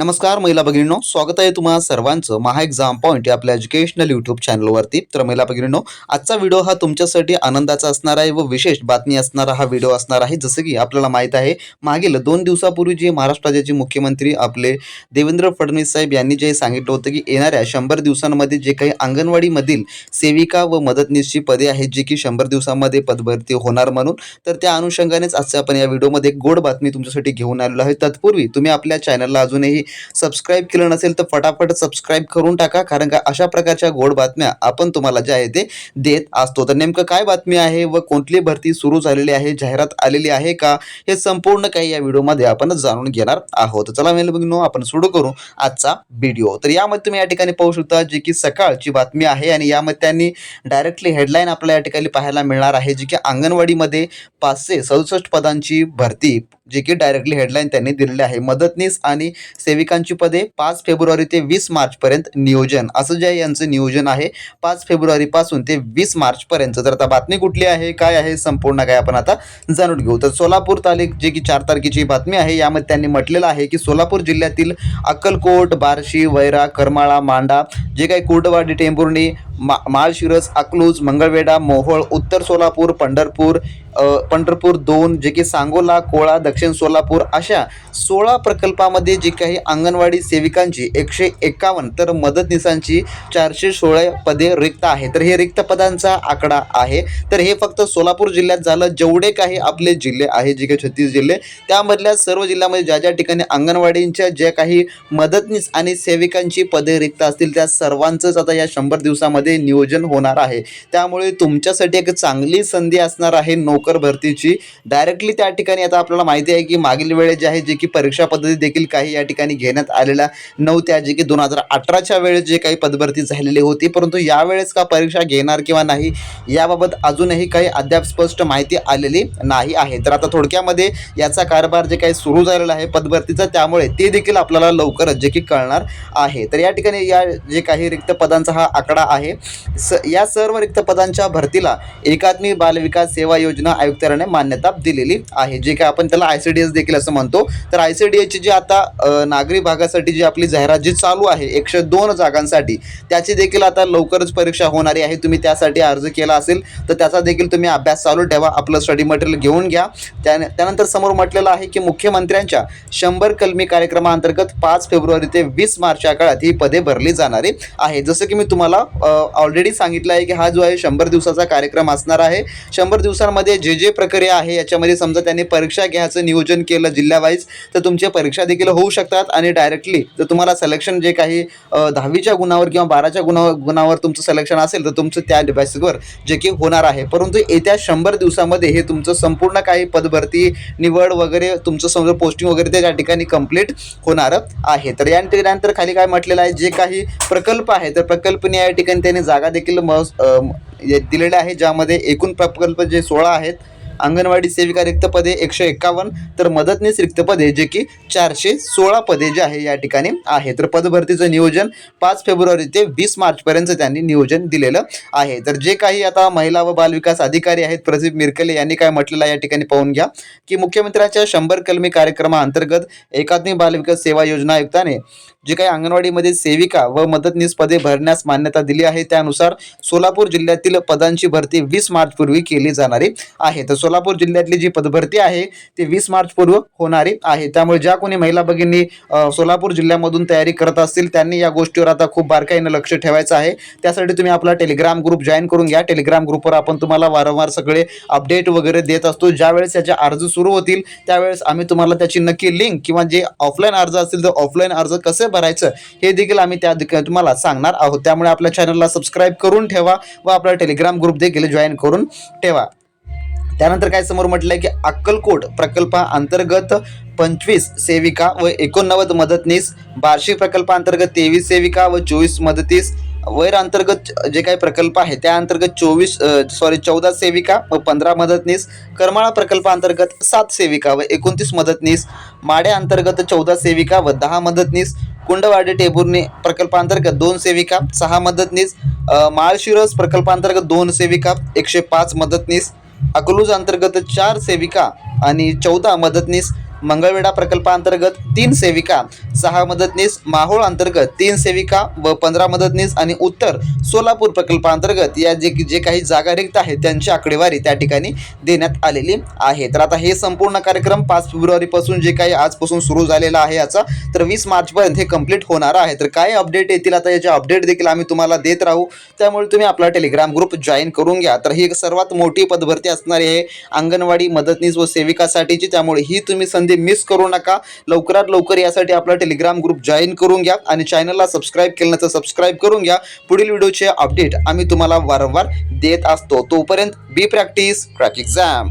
नमस्कार महिला भगिनींनो. स्वागत आहे तुम्हा सर्वांचं महा एक्झाम पॉईंट या आपल्या एज्युकेशनल यूट्यूब चॅनलवरती तर महिला भगिनींनो आजचा व्हिडिओ हा तुमच्यासाठी आनंदाचा असणार आहे व विशेष बातमी असणारा हा व्हिडिओ असणार आहे. जसं की आपल्याला माहीत आहे मागील दोन दिवसापूर्वी जे महाराष्ट्र राज्याचे मुख्यमंत्री आपले देवेंद्र फडणवीस साहेब यांनी जे सांगितलं होतं की येणाऱ्या शंभर दिवसांमध्ये जे काही अंगणवाडीमधील सेविका व मदतनीसची पदे आहेत जी की शंभर दिवसांमध्ये पदभरती होणार म्हणून तर त्या अनुषंगानेच आजच्या आपण या व्हिडिओमध्ये एक गोड बातमी तुमच्यासाठी घेऊन आलेलो आहे. तत्पूर्वी तुम्ही आपल्या चॅनलला अजूनही सबस्क्राईब केलं नसेल तर फटाफट सबस्क्राईब करून टाका कारण का अशा प्रकारच्या गोड बातम्या आपण तुम्हाला ज्या आहे ते देत असतो. तर नेमकं काय बातमी आहे व कोणती भरती सुरू झालेली आहे जाहिरात आलेली आहे का हे संपूर्ण काही या व्हिडिओमध्ये आपण जाणून घेणार आहोत. चला मेल बघून आपण सुरू करू आजचा व्हिडिओ. तर यामध्ये तुम्ही या ठिकाणी पाहू शकता जी की सकाळची बातमी आहे आणि यामध्ये त्यांनी डायरेक्टली हेडलाईन आपल्याला या ठिकाणी पाहायला मिळणार आहे जी की अंगणवाडीमध्ये पाचशे सदुसष्ट पदांची भरती जे की डायरेक्टली हेडलाईन त्यांनी दिलेली आहे. मदतनीस आणि सेविकांची पदे पाच फेब्रुवारी ते वीस मार्चपर्यंत नियोजन. असं जे यांचं नियोजन आहे पाच फेब्रुवारीपासून ते वीस मार्चपर्यंत. तर आता बातमी कुठली आहे काय आहे संपूर्ण काय आपण आता जाणून घेऊ. तर सोलापूर तारीख जे की चार तारखेची बातमी आहे यामध्ये त्यांनी म्हटलेलं आहे की सोलापूर जिल्ह्यातील अक्कलकोट बार्शी वैरा करमाळा मांडा जे काही कुर्डवाडी टेंभुर्णी मा माळशिरस अकलूज मंगळवेढा मोहोळ उत्तर सोलापूर पंढरपूर पंढरपूर दोन जे की सांगोला कोळा दक्षिण सोलापूर अशा सोळा प्रकल्पामध्ये जी काही अंगणवाडी सेविकांची एकशे एकावन्न तर मदतनीसांची चारशे सोळा पदे रिक्त आहे तर हे रिक्त पदांचा आकडा आहे. तर हे फक्त सोलापूर जिल्ह्यात झालं. जेवढे काही आपले जिल्हे आहे जे काही छत्तीस जिल्हे त्यामधल्या सर्व जिल्ह्यामध्ये ज्या ज्या ठिकाणी अंगणवाडींच्या ज्या काही मदतनीस आणि सेविकांची पदे रिक्त असतील त्या सर्वांचंच आता या शंभर दिवसामध्ये नियोजन होणार आहे. त्यामुळे तुमच्यासाठी एक चांगली संधी असणार आहे नोकर भरतीची. डायरेक्टली त्या ठिकाणी आता आपल्याला माहिती आहे की मागील वेळेस जे आहे जे की परीक्षा पद्धती देखील काही या ठिकाणी घेण्यात आलेल्या नव्हत्या जे की दोन हजार अठराच्या वेळेस जे काही पदभरती झालेली होती. परंतु यावेळेस का परीक्षा घेणार किंवा नाही याबाबत अजूनही काही अद्याप स्पष्ट माहिती आलेली नाही आहे. तर आता थोडक्यामध्ये याचा कारभार जे काही सुरू झालेला आहे पदभरतीचा त्यामुळे ते देखील आपल्याला लवकरच जे की कळणार आहे. तर या ठिकाणी या जे काही रिक्त पदांचा हा आकडा आहे स या सर्व रिक्त पदांच्या भरतीला एकात्मिक बालविकास सेवा योजना आयुक्तालयाने मान्यता दिलेली आहे. जे काय आपण त्याला आय सी डी एस देखील असं म्हणतो. तर आय सी डी एसची जी आता नागरी भागासाठी जी आपली जाहिरात जी चालू आहे एकशे दोन जागांसाठी त्याची देखील आता लवकरच परीक्षा होणारी आहे. तुम्ही त्यासाठी अर्ज केला असेल तर त्याचा देखील तुम्ही अभ्यास चालू ठेवा. आपलं स्टडी मटेरियल घेऊन घ्या. त्या त्यानंतर समोर म्हटलेलं आहे की मुख्यमंत्र्यांच्या शंभर कलमी कार्यक्रमाअंतर्गत पाच फेब्रुवारी ते वीस मार्च या काळात ही पदे भरली जाणारी आहे. जसं की मी तुम्हाला ऑलरेडी सांगितलं आहे की हा जो आहे शंभर दिवसाचा कार्यक्रम असणार आहे. शंभर दिवसांमध्ये जे जे प्रक्रिया आहे याच्यामध्ये समजा त्यांनी परीक्षा घ्यायचं नियोजन केलं जिल्ह्यावाईज तर तुमच्या परीक्षा देखील होऊ शकतात आणि डायरेक्टली जर तुम्हाला सिलेक्शन जे काही दहावीच्या गुणावर किंवा बाराच्या गुणावर गुणावर तुमचं सिलेक्शन असेल तर तुमचं त्या बेसिसवर जे की होणार आहे. परंतु येत्या शंभर दिवसामध्ये हे तुमचं संपूर्ण काही पदभरती निवड वगैरे तुमचं समजा पोस्टिंग वगैरे ते त्या ठिकाणी कंप्लीट होणार आहे. तर यानंतर खाली काय म्हटलेलं आहे? जे काही प्रकल्प आहे तर प्रकल्पने या ठिकाणी त्यांनी जागा देखील म ये- दिलेल्या आहे ज्यामध्ये एकूण प्रकल्प जे सोळा आहेत अंगणवाडी सेविका रिक्त पदे एकशे एक्कावन्न तर मदतनीस रिक्त पदे जे की चारशे सोळा पदे जे आहे या ठिकाणी आहे. तर पदभरतीचं नियोजन पाच फेब्रुवारी ते वीस मार्चपर्यंत त्यांनी नियोजन दिलेलं आहे. तर जे काही आता महिला व बालविकास अधिकारी आहेत प्रदीप मिरकले यांनी काय म्हटलेलं या ठिकाणी पाहून घ्या. की मुख्यमंत्र्यांच्या शंभर कलमी कार्यक्रमाअंतर्गत एकात्मिक बालविकास सेवा योजना आयुक्ताने जे काही अंगणवाडीमध्ये सेविका व मदतनीस पदे भरण्यास मान्यता दिली आहे त्यानुसार सोलापूर जिल्ह्यातील पदांची भरती वीस मार्चपूर्वी केली जाणारी आहे. तर सोलापूर जिल्ह्यातली जी पदभरती आहे ती वीस मार्च पूर्व होणारी आहे. त्यामुळे ज्या कोणी महिला भगिनी सोलापूर जिल्ह्यामधून तयारी करत असतील त्यांनी या गोष्टीवर आता खूप बारकाईनं लक्ष ठेवायचं आहे. त्यासाठी तुम्ही आपला टेलिग्राम ग्रुप जॉईन करून घ्या. टेलिग्राम ग्रुपवर आपण तुम्हाला वारंवार सगळे अपडेट वगैरे देत असतो. ज्यावेळेस याचे अर्ज सुरू होतील त्यावेळेस आम्ही तुम्हाला त्याची नक्की लिंक किंवा जे ऑफलाईन अर्ज असतील तर ऑफलाईन अर्ज कसे भरायचं हे देखील आम्ही त्या तुम्हाला सांगणार आहोत. त्यामुळे आपल्या चॅनलला सबस्क्राईब करून ठेवा व आपला टेलिग्राम ग्रुप देखील जॉईन करून ठेवा. त्यानंतर काय समोर म्हटलंय की अक्कलकोट प्रकल्पाअंतर्गत पंचवीस सेविका व एकोणनव्वद मदतनीस बार्शी प्रकल्पाअंतर्गत तेवीस सेविका व चोवीस मदतीस वैर अंतर्गत जे काही प्रकल्प आहे त्या अंतर्गत चोवीस सॉरी चौदा सेविका व पंधरा मदतनीस करमाळा प्रकल्पाअंतर्गत सात सेविका व एकोणतीस मदतनीस माड्या अंतर्गत चौदा सेविका व दहा मदतनीस कुंडवाडी टेबुर्णी प्रकल्पांतर्गत दोन सेविका सहा मदतनीस माळशिरस प्रकल्पांतर्गत दोन सेविका एकशे पाच मदतनीस अकलूज अंतर्गत चार सेविका आणि चौदा मदतनीस मंगळवेढा प्रकल्पांतर्गत तीन सेविका सहा मदतनीस माहोळ अंतर्गत तीन सेविका व पंधरा मदतनीस आणि उत्तर सोलापूर प्रकल्पांतर्गत या जे जे काही जागा रिक्त आहेत त्यांची आकडेवारी त्या ठिकाणी देण्यात आलेली आहे. तर आता हे संपूर्ण कार्यक्रम पाच फेब्रुवारीपासून जे काही आजपासून सुरू झालेला आहे याचा तर वीस मार्चपर्यंत हे कंप्लीट होणार आहे. तर काय अपडेट येतील? आता याचे अपडेट देखील आम्ही तुम्हाला देत राहू. त्यामुळे तुम्ही आपला टेलिग्राम ग्रुप जॉईन करून घ्या. तर ही एक सर्वात मोठी पदभरती असणारी आहे अंगणवाडी मदतनीस व सेविकासाठीची. त्यामुळे ही तुम्ही संधी मिस करू नका. लवकरात लवकर यासाठी आपला टेलिग्राम ग्रुप जॉईन करून घ्या आणि चॅनलला सबस्क्राईब केलं नसेल सबस्क्राईब करून घ्या. पुढील व्हिडिओचे अपडेट आम्ही तुम्हाला वारंवार देत असतो. तोपर्यंत बी प्रॅक्टिस क्रॅक एक्झाम